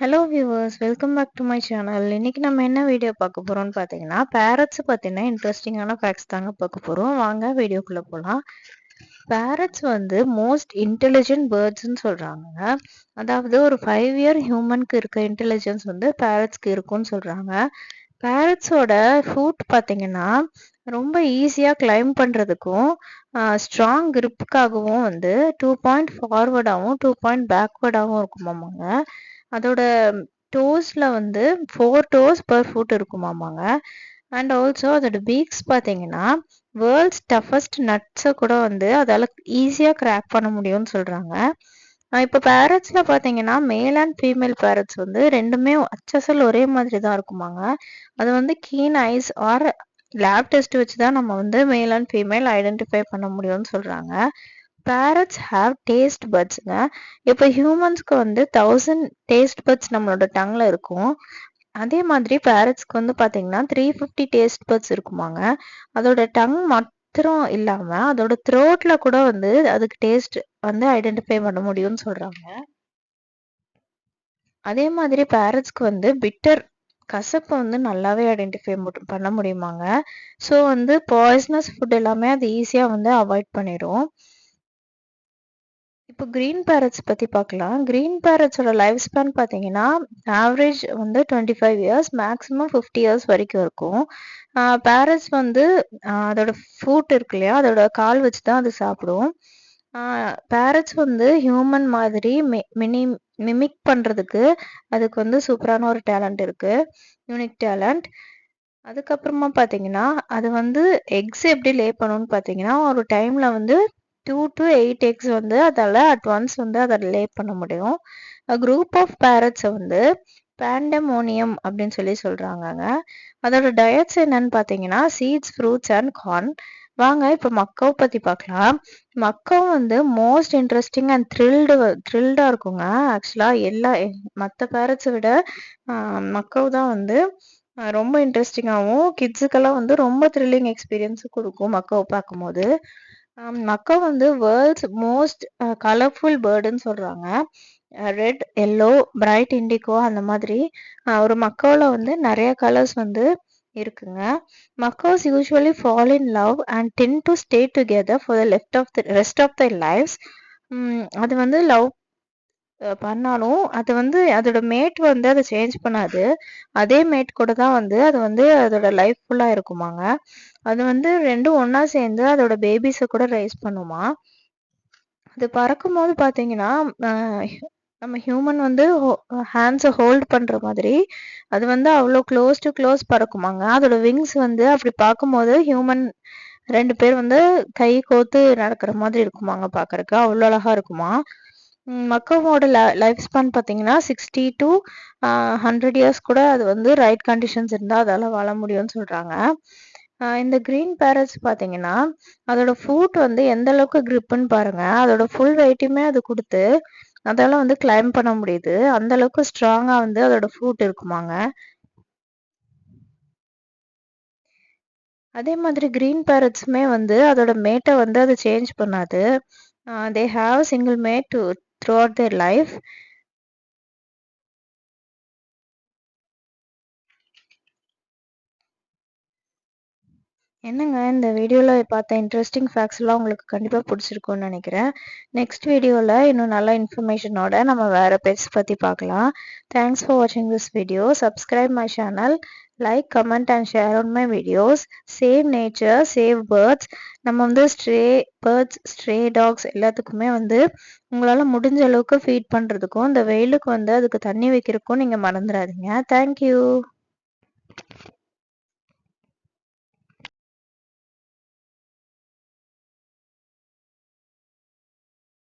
Hello viewers welcome back to my channel இன்னைக்கு நம்ம என்ன வீடியோ பார்க்க போறோம்னு பார்த்தீங்கன்னா பேரட்ஸ் பார்த்தீங்கன்னா இன்ட்ரெஸ்டிங்கான ஃபேக்ட்ஸ் தாங்க பார்க்க போகிறோம் வாங்க வீடியோக்குள்ளே போகலாம் பேரட்ஸ் வந்து மோஸ்ட் இன்டெலிஜென்ட் பேர்ட்ஸ்ன்னு சொல்கிறாங்க அதாவது ஒரு ஃபைவ் இயர் ஹியூமனுக்கு இருக்க இன்டெலிஜென்ஸ் வந்து பேரட்ஸ்க்கு இருக்கும்னு சொல்கிறாங்க பேரட்ஸோட ஃபுட் பார்த்தீங்கன்னா ரொம்ப ஈஸியாக கிளைம் பண்ணுறதுக்கும் ஸ்ட்ராங் கிரிப்புக்காகவும் வந்து டூ பாயிண்ட் ஃபார்வர்டாகவும் டூ பாயிண்ட் பேக்வர்டாகவும் இருக்குமாமாங்க. அதோட டோஸ்ல வந்து ஃபோர் டோஸ் பர் ஃபுட் இருக்குமாமாங்க. அண்ட் ஆல்சோ அதோட பீக்ஸ் பார்த்தீங்கன்னா வேர்ல்ட்ஸ் டஃபஸ்ட் நட்ஸை கூட வந்து அதால் ஈஸியாக கிராக் பண்ண முடியும்னு சொல்கிறாங்க இப்போ பேரட்ஸில் பார்த்தீங்கன்னா மேல் அண்ட் ஃபீமேல் பேரட்ஸ் வந்து ரெண்டுமே அச்சசல் ஒரே மாதிரி தான் இருக்குமாங்க. அது வந்து keen eyes or lab test வச்சு தான் நம்ம வந்து மேல் அண்ட் ஃபீமேல் ஐடென்டிஃபை பண்ண முடியும்னு சொல்கிறாங்க பேரட்ஸ் ஹாவ் டேஸ்ட் பட்ஸுங்க இப்போ ஹியூமன்ஸ்க்கு வந்து தௌசண்ட் டேஸ்ட் பட்ஸ் நம்மளோட டங்கில் இருக்கும். அதே மாதிரி பேரட்ஸ்க்கு வந்து பார்த்தீங்கன்னா த்ரீ ஃபிஃப்டி டேஸ்ட் பட்ஸ் இருக்குமாங்க. அதோட டங் மாத்திரம் இல்லாமல் அதோட த்ரோட்ல கூட வந்து அதுக்கு டேஸ்ட் வந்து ஐடென்டிஃபை பண்ண முடியும்னு சொல்கிறாங்க அதே மாதிரி பேரட்ஸ்க்கு வந்து பிட்டர் கசப்பை வந்து நல்லாவே ஐடென்டிஃபை பண்ண முடியுமாங்க. ஸோ வந்து பாய்ஸ்னஸ் ஃபுட் எல்லாமே அது ஈஸியாக வந்து அவாய்ட் பண்ணிடும் இப்போ க்ரீன் பேரட்ஸ் பற்றி பார்க்கலாம் க்ரீன் பேரட்ஸோட லைஃப் ஸ்பேன் பார்த்தீங்கன்னா ஆவரேஜ் வந்து twenty five years maximum fifty years வரைக்கும் இருக்கும். பேரட்ஸ் வந்து அதோட ஃபுட் இருக்கு இல்லையா அதோட கால் வச்சு தான் அது சாப்பிடும். பேரட்ஸ் வந்து ஹியூமன் மாதிரி மினி மிமிக் பண்ணுறதுக்கு அதுக்கு வந்து சூப்பரான ஒரு டேலண்ட் இருக்குது யூனிக் டேலண்ட் அதுக்கப்புறமா பார்த்தீங்கன்னா அது வந்து எக்ஸ் எப்படி லே பண்ணணும்னு பார்த்தீங்கன்னா ஒரு டைமில் வந்து டூ டு எயிட் எக்ஸ் வந்து அதால் அட்வான்ஸ் வந்து அதை ரிலே பண்ண முடியும். குரூப் ஆஃப் பேரட்ஸை வந்து பேண்டமோனியம் அப்படின்னு சொல்லி சொல்கிறாங்கங்க அதோட டயட்ஸ் என்னன்னு பார்த்தீங்கன்னா சீட்ஸ் ஃப்ரூட்ஸ் அண்ட் கார்ன் வாங்க இப்போ மக்காவை பற்றி பார்க்கலாம் மக்காவும் வந்து மோஸ்ட் இன்ட்ரெஸ்டிங் அண்ட் த்ரில்டு த்ரில்டாக இருக்குங்க. ஆக்சுவலாக எல்லா மற்ற பேரட்ஸை விட மக்கவு தான் வந்து ரொம்ப இன்ட்ரெஸ்டிங்காகவும் கிட்ஸுக்கெல்லாம் வந்து ரொம்ப த்ரில்லிங் எக்ஸ்பீரியன்ஸும் கொடுக்கும் மக்காவை பார்க்கும்போது. மக்கா வந்து வேர்ல்ட்ஸ் மோஸ்ட் கலர்ஃபுல் பேர்டுன்னு சொல்கிறாங்க ரெட் எல்லோ பிரைட் இண்டிகோ அந்த மாதிரி ஒரு மக்காவில் வந்து நிறைய கலர்ஸ் வந்து இருக்குங்க. Macaws usually fall in love and then to stay together for the left of the rest of the life's அது வந்து லவ் பண்ணாலும் அது வந்து அதோட மேட் வந்து அதை சேஞ்ச் பண்ணாது. அதே மேட் கூட தான் வந்து அது வந்து அதோட லைஃப் ஃபுல்லாக இருக்குமாங்க. அது வந்து ரெண்டும் ஒன்றா சேர்ந்து அதோட பேபிஸை கூட ரைஸ் பண்ணுமா. அது பறக்கும் போது பார்த்தீங்கன்னா நம்ம ஹியூமன் வந்து ஹேண்ட்ஸை ஹோல்ட் பண்ணுற மாதிரி அது வந்து அவ்வளோ க்ளோஸ் டு க்ளோஸ் பறக்குமாங்க. அதோட விங்ஸ் வந்து அப்படி பார்க்கும்போது ஹியூமன் ரெண்டு பேர் வந்து கை கோத்து நடக்கிற மாதிரி இருக்குமாங்க பார்க்கறக்கு அவ்வளோ அழகா இருக்குமா. மக்கவோட லைஃப் ஸ்பேன் பார்த்தீங்கன்னா சிக்ஸ்டி டு ஹண்ட்ரட் இயர்ஸ் கூட அது வந்து ரைட் கண்டிஷன்ஸ் இருந்தால் அதால் வாழ முடியும்னு சொல்கிறாங்க இந்த க்ரீன் பேரட்ஸ் பார்த்தீங்கன்னா அதோட ஃபுட் வந்து எந்த அளவுக்கு க்ரிப்புன்னு பாருங்கள் அதோட ஃபுல் வெயிட்டுமே அது கொடுத்து அதால் வந்து கிளைம் பண்ண முடியுது. அந்த அளவுக்கு ஸ்ட்ராங்காக வந்து அதோட ஃபுட் இருக்குமாங்க. அதே மாதிரி க்ரீன் பேரட்ஸுமே வந்து அதோட மேட்டை வந்து அது சேஞ்ச் பண்ணாது. They have single mate to throughout their என்னங்க இந்த வீடியோவில் பார்த்த இன்ட்ரெஸ்டிங் ஃபேக்ட்ஸ்லாம் உங்களுக்கு கண்டிப்பாக பிடிச்சிருக்கும்னு நினைக்கிறேன். நெக்ஸ்ட் வீடியோவில் இன்னும் நல்ல இன்ஃபர்மேஷனோட நம்ம வேறு பெட்ஸ் பற்றி பார்க்கலாம். தேங்க்ஸ் ஃபார் வாட்சிங் this video subscribe my channel like comment and share on my videos save nature save birds நம்ம வந்து ஸ்ட்ரே பேர்ட்ஸ் ஸ்ட்ரே டாக்ஸ் எல்லாத்துக்குமே வந்து உங்களால் முடிஞ்ச அளவுக்கு ஃபீட் பண்ணுறதுக்கும் இந்த வெயிலுக்கு வந்து அதுக்கு தண்ணி வைக்கிறதுக்கும் நீங்கள் மறந்துடாதீங்க. தேங்க்யூ